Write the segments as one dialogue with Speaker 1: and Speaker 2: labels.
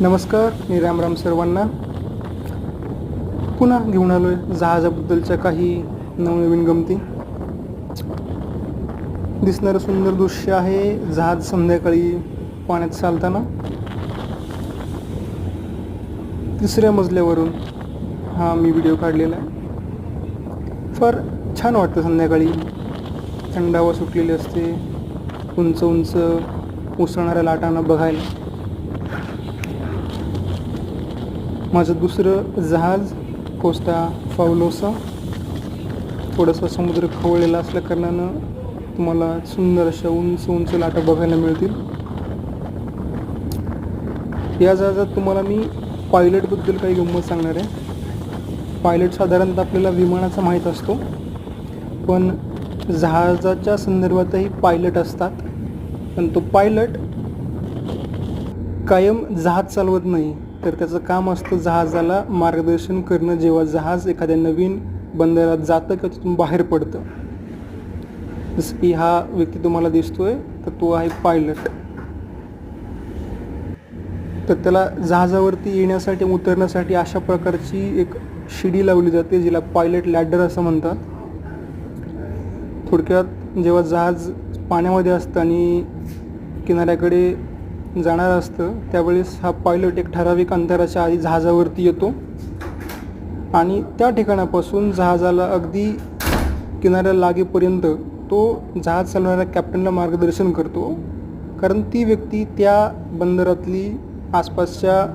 Speaker 1: नमस्कार मी रामराम सर्वांना. पुन्हा घेऊन आलो आहे जहाजाबद्दलच्या काही नवनवीन गमती. दिसणारं सुंदर दृश्य आहे जहाज संध्याकाळी पाण्यात चालताना. तिसऱ्या मजल्यावरून हा मी व्हिडिओ काढलेला आहे. फार छान वाटतं संध्याकाळी. थंड हवा सुटलेली असते. उंच उंच उसळणाऱ्या लाटांना बघायला. माझं दुसरं जहाज कोस्टा फावलोसा थोडंसं समुद्र खवळलेला असल्या कारणानं तुम्हाला सुंदर अशा उंच उंच लाटा बघायला मिळतील. या जहाजात तुम्हाला मी पायलटबद्दल काही गंमत सांगणार आहे. पायलट साधारणतः आपल्याला विमानाचा माहीत असतो. पण जहाजाच्या संदर्भातही पायलट असतात. पण तो पायलट कायम जहाज चालवत नाही. तर त्याचं काम असतं जहाजाला मार्गदर्शन करणं. जेव्हा जहाज एखाद्या नवीन बंदरात जातं किंवा तिथून बाहेर पडतं. जसं की हा व्यक्ती तुम्हाला दिसतोय तर तो आहे पायलट तर त्याला जहाजावरती येण्यासाठी उतरण्यासाठी अशा प्रकारची एक शिडी लावली जाते जिला पायलट लॅडर असं म्हणतात. थोडक्यात जेव्हा जहाज पाण्यामध्ये असतं आणि किनाऱ्याकडे जाणार असतं. त्यावेळेस हा पायलट एक ठराविक अंतराच्या आधी जहाजावरती येतो. आणि त्या ठिकाणापासून जहाजाला अगदी किनाऱ्याला लागेपर्यंत तो जहाज चालवणाऱ्या कॅप्टनला मार्गदर्शन करतो. कारण ती व्यक्ती त्या बंदरातली आसपासच्या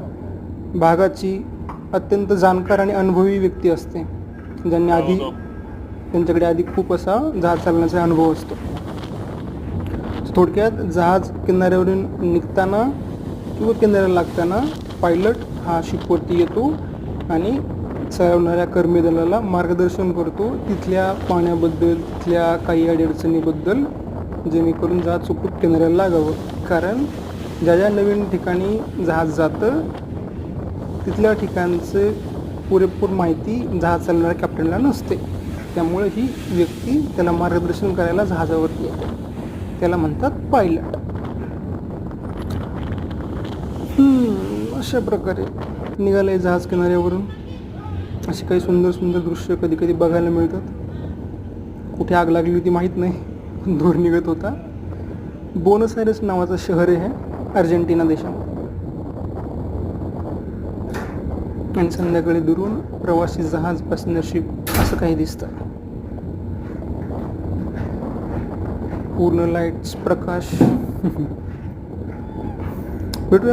Speaker 1: भागाची अत्यंत जाणकार आणि अनुभवी व्यक्ती असते. ज्यांनी आधी त्यांच्याकडे आधी खूप असा जहाज चालवण्याचा अनुभव असतो. थोडक्यात जहाज किनाऱ्यावरून निघताना किंवा किनाऱ्याला लागताना पायलट हा शिपवरती येतो आणि चालवणाऱ्या कर्मी दलाला मार्गदर्शन करतो तिथल्या पाण्याबद्दल तिथल्या काही अडीअडचणीबद्दल जेणेकरून जहाज चुकून किनाऱ्याला लागावं. कारण ज्या ज्या नवीन ठिकाणी जहाज जातं तिथल्या ठिकाणचं पुरेपूर माहिती जहाज चालवणाऱ्या कॅप्टनला नसते. त्यामुळे ही व्यक्ती त्याला मार्गदर्शन करायला जहाजावरती येते. त्याला म्हणतात पायलट. अशा प्रकारे निघाले जहाज किनाऱ्यावरून. असे काही सुंदर सुंदर दृश्य कधी कधी बघायला मिळतात. कुठे आग लागली होती माहीत नाही. धूर निघत होता. बोनस आयरेस नावाचं शहर आहे अर्जेंटिना देशामध्ये. आणि संध्याकाळी दुरून प्रवासी जहाज पॅसेंजर शिप असं काही दिसतं. पूर्ण लाईट्स प्रकाश.